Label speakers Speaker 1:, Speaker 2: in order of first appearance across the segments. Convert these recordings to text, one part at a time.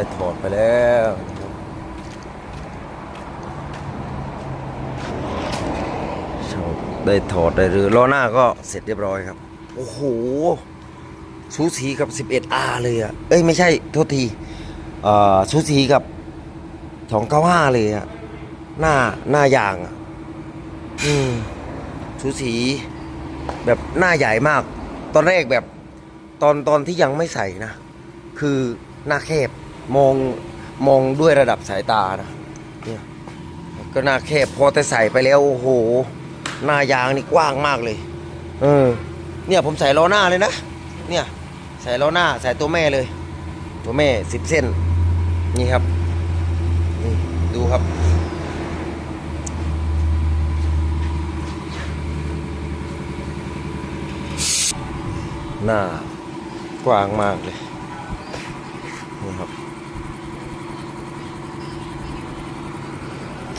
Speaker 1: ได้ถอดไปแล้วชาได้ถอดได้หรือล้อหน้าก็เสร็จเรียบร้อยครับ โอ้โหสูสีกับ 11R เลยอะเอ้ยไม่ใช่โทษทีสูสีกับ 295 เลยอะหน้าหน้ายางอะอืมสูสีแบบหน้าใหญ่มาก ตอนแรกแบบตอนตอนที่ยังไม่ใส่นะ คือหน้าแคบ มองมองด้วยระดับสายตานะเนี่ยก็หน้าแคบพอแต่ใส่ไปแล้วโอ้โห หน้ายางนี่กว้างมากเลย เออ เนี่ยผมใส่ล้อหน้าเลยนะ เนี่ย ใส่ล้อหน้าใส่ตัวแม่เลย ตัวแม่สิบเส้น นี่ครับ นี่ดูครับ หน้ากว้างมากเลย นี่ครับ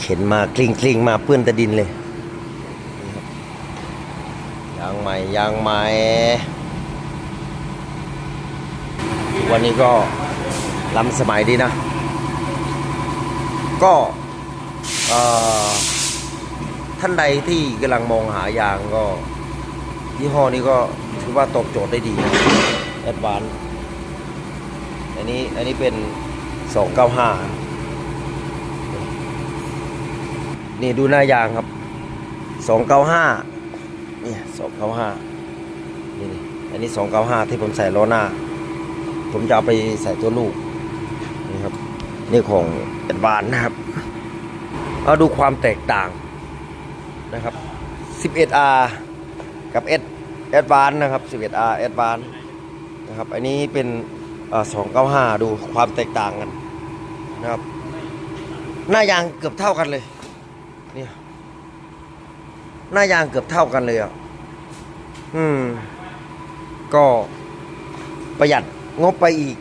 Speaker 1: เข็นมากลิ้งกลิ้งมาเปื้อนตะดินเลย ยางใหม่ยางใหม่ วันนี้ก็ล้ำสมัยดีนะ ก็ท่านใดที่กำลังมองหายางก็ยี่ห้อนี้ก็ถือว่าตอบโจทย์ได้ดีแอดวานอันนี้อันนี้เป็น 295 นี่ดูหน้ายางครับ295เนี่ย295นี่นี่อันนี้295ที่ผมใส่ล้อหน้า ผมจะเอาไปใส่ตัวลูกนี่ครับนี่ของแอดวานนะครับเอาดูความแตกต่างนะครับ 11R กับ S Advance นะครับ 11R Advance นะครับ อันนี้เป็นเอ่อ295 ดูความแตกต่างกันนะครับ หน้ายางเกือบเท่ากันเลย หน้ายางเกือบเท่ากันเลยอะ อืม ก็ประหยัดงบไปอีก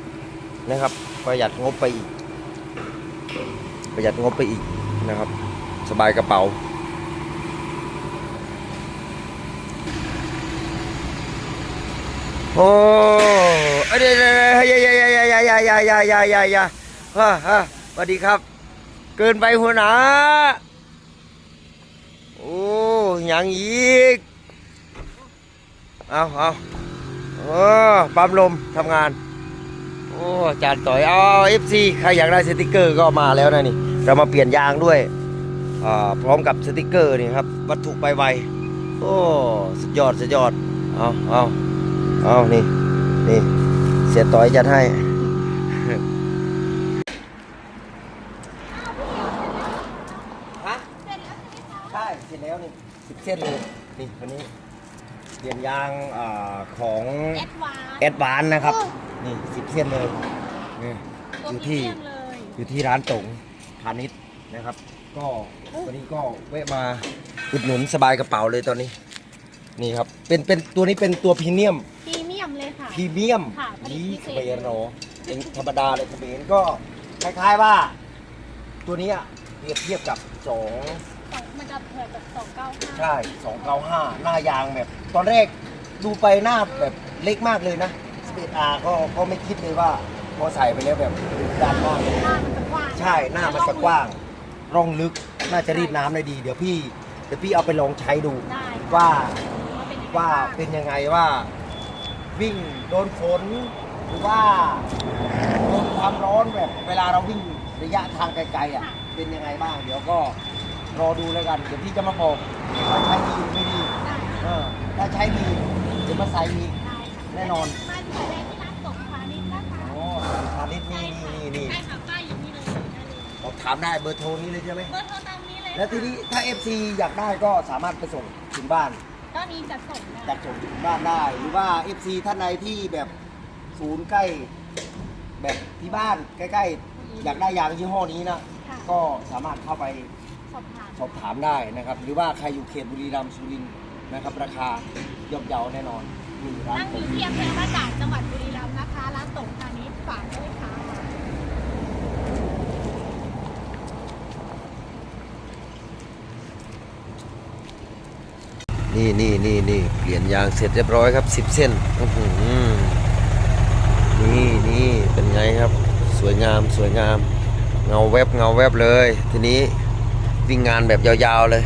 Speaker 1: นะครับ ประหยัดงบไปอีก ประหยัดงบไปอีกนะครับ สบายกระเป๋า โอ้เดี๋ยวเดี๋ยวอย่าอย่าอย่าอย่าอย่าอย่าอย่าอย่าอย่าอย่าฮ่าฮ่าสวัสดีครับ เกินไปหัวหนาโอ้ ยังอีก เอาเอาโอ้ปั๊มลมทำงาน โอ้จารย์ต่อยเอาเอฟซีใครอยากได้สติกเกอร์ก็มาแล้วนะนี่ เรามาเปลี่ยนยางด้วยอ่าพร้อมกับสติกเกอร์นี่ครับ วัตถุไปไวโอ้สุดยอดสุดยอด เอาเอาเอานี่ นี่ เสียต่อยจัดให้ ฮะ ใช่ เสร็จแล้วนี่สิบเส้นเลยนี่วันนี้เปลี่ยนยางอาของ
Speaker 2: แอดวาน
Speaker 1: แอดวานนะครับ นี่สิบเส้นเลยนี่อยู่ที่
Speaker 2: เลย
Speaker 1: อยู่ที่ร้านตงพาณิชย์นะครับ ก็วันนี้ก็แวะมาอุดหนุนสบายกระเป๋าเลยตอนนี้ นี่ครับเป็นเป็นตัวนี้เป็นตัวพรีเมียม
Speaker 2: พรีเมียมเลยค่ะ
Speaker 1: พรีเมียม
Speaker 2: ค่ะผลิต
Speaker 1: นี่
Speaker 2: พิ
Speaker 1: เข
Speaker 2: เศษ
Speaker 1: มรเนาะเป็นธรรมดาเลยเขมรก็คล้ายๆว่า ตัวเนี้ยเปรียบเทียบกับสอง
Speaker 2: สอง มันจะเผื่อแบบสองเก้าห้า
Speaker 1: ใช่สองเก้าห้าหน้ายางแบบ ตอนแรกดูไปหน้าแบบเล็กมากเลยนะสเปดอาร์ก็ก็ไม่คิดเลยว่าพอใส่ไปแล้วแบบดันมากเลย
Speaker 2: หน้ามันจะกว้าง
Speaker 1: ใช่หน้ามันจะกว้าง ร่องลึกน่าจะรีดน้ำได้ดี เดี๋ยวพี่เดี๋ยวพี่เอาไปลองใช้ดู
Speaker 2: ได้
Speaker 1: ว่า
Speaker 2: ว่า
Speaker 1: ว่าเป็นยังไงว่า วิ่งโดนฝนหรือว่าโดนความร้อนแบบ เวลาเราวิ่งระยะทางไกลๆอะเป็นยังไงบ้าง เดี๋ยวก็ รอดูแล้วกัน เดี๋ยวพี่จะมาบอกว่าใช้ดีหรือไม่ดี
Speaker 2: ได้
Speaker 1: เออถ้าใช้ดีเดี๋ยวมาใส่อีก
Speaker 2: ได้ค่ะ
Speaker 1: แน่นอน
Speaker 2: มาที่ไหนที่ร้านตกพาณิชย์นะคะ
Speaker 1: โอ้พาณิชย์นี่นี่นี่
Speaker 2: ใช่ค่ะป้ายอยู่นี่เลยได้เลย
Speaker 1: สอบถามได้เบอร์โทรนี้เลยใช่ไหม
Speaker 2: เบอร์โทรตามนี้เลย
Speaker 1: แล้วทีนี้ถ้า FC อยากได้ก็สามารถไปส่งถึงบ้าน
Speaker 2: ก็มีจัดส่งนะ
Speaker 1: จัดส่งถึงบ้านได้ หรือว่า FC ท่านใดที่แบบศูนย์ใกล้ แบบที่บ้านใกล้ ๆ อยากได้ยางยี่ห้อนี้นะ
Speaker 2: ค่ะ
Speaker 1: ก็สามารถเข้าไป
Speaker 2: สอบถาม
Speaker 1: สอบถามได้นะครับ หรือว่าใครอยู่เขตบุรีรัมย์สุรินทร์นะครับ ราคาย่อมเยาแน่นอนนี่ร้าน
Speaker 2: ตั้งอ
Speaker 1: ผม
Speaker 2: ยู่ที่อำเภอบ้านด่านจังหวัดบุรีรัมย์นะคะร้านตกพาณิชย์ฝากด้วยค่ะ
Speaker 1: นี่นี่นี่นี่เปลี่ยนยางเสร็จเรียบร้อยครับสิบเส้นอื้อหือนี่นี่เป็นไงครับสสวยงามสวยงาม เงาแวบเงาแวบเลย ทีนี้ วิ่งงานแบบยาวๆเลย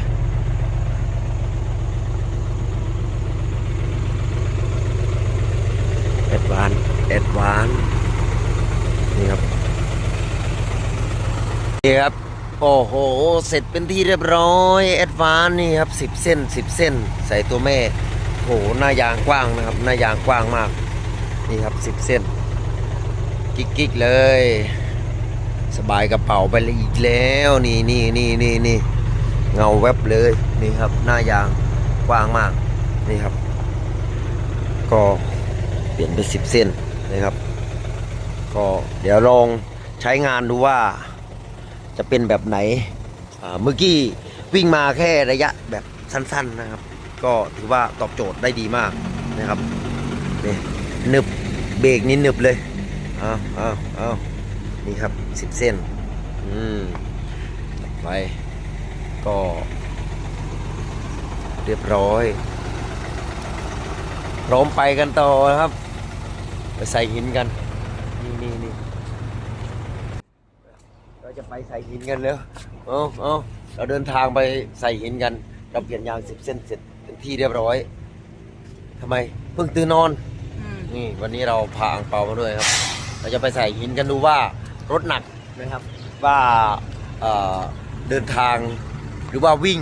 Speaker 1: แอดวานแอดวานนี่ครับ นี่ครับ โอ้โห เสร็จเป็นที่เรียบร้อยแอดวานนี่ครับสิบเส้นสิบเส้น ใส่ตัวแม่โหหน้ายางกว้างนะครับ หน้ายางกว้างมาก นี่ครับสิบเส้น กิ๊กๆเลย บายกระเป๋าไปเลยอีกแล้วนี่นี่นี่นี่นี่เงาแวบเลยนี่ครับ หน้ายางกว้างมากนี่ครับ ก็เปลี่ยนไปสิบเส้นนะครับ ก็เดี๋ยวลองใช้งานดูว่าจะเป็นแบบไหนเมื่อกี้วิ่งมาแค่ระยะแบบสั้น ๆนะครับ ก็ถือว่าตอบโจทย์ได้ดีมากนะครับนี่นึบเบรกนี่นึบเลยเอาเอาเอา นี่ครับสิบเส้น อืมต่อไปก็ เรียบร้อย พร้อมไปกันต่อนะครับ ไปใส่หินกัน นี่นี่นี่เราจะไปใส่หินกันแล้วเอาเอาเราเดินทางไปใส่หินกัน เราเปลี่ยนยางสิบเส้นเสร็จเป็นที่เรียบร้อยทำไมเพิ่งตื่นนอน
Speaker 2: อืม
Speaker 1: นี่วันนี้เราพาอังเปามาด้วยครับ เราจะไปใส่หินกันดูว่า รถหนักนะครับ ว่าเอ่อเดินทางหรือว่าวิ่ง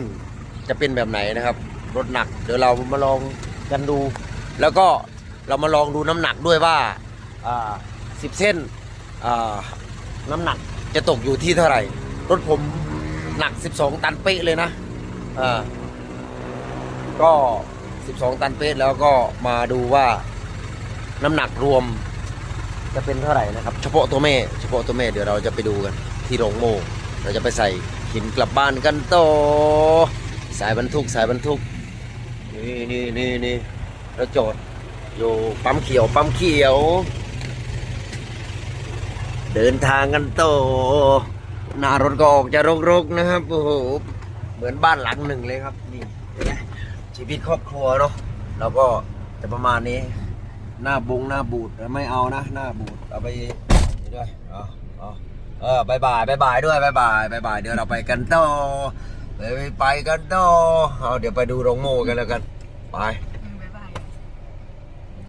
Speaker 1: จะเป็นแบบไหนนะครับ รถหนัก เดี๋ยวเรามาลองกันดู แล้วก็เรามาลองดูน้ำหนักด้วยว่าสิบเส้นอ่าน้ำหนักจะตกอยู่ที่เท่าไหร่ รถผมหนัก 12 ตันเป๊ะเลยนะอ่าก็ 12 ตันเป๊ะแล้วก็มาดูว่าน้ำหนักรวม จะเป็นเท่าไหร่นะครับ เฉพาะตัวแม่ เฉพาะตัวแม่เดี๋ยวเราจะไปดูกันที่โรงโม่เราจะไปใส่หินกลับบ้านกันต่อสายบรรทุกสายบรรทุกนี่นี่นี่นี่เราจอดอยู่ปั๊มเขียวปั๊มเขียว เดินทางกันต่อหน้ารถก็ออกจะรกๆนะครับโอ้โหเหมือนบ้านหลังหนึ่งเลยครับนี่ชีวิตครอบครัวเนาะเราก็จะประมาณนี้ หน้าบุงหน้าบูดไม่เอานะ หน้าบูดเอาไปด้วยเอาเอเออบายบายบายบายด้วยบายบายบายบายเดี๋ยวเราไปกันต่อไปไปกันต่อเอาเดี๋ยวไปดูโรงโม่กันแล้วกันไป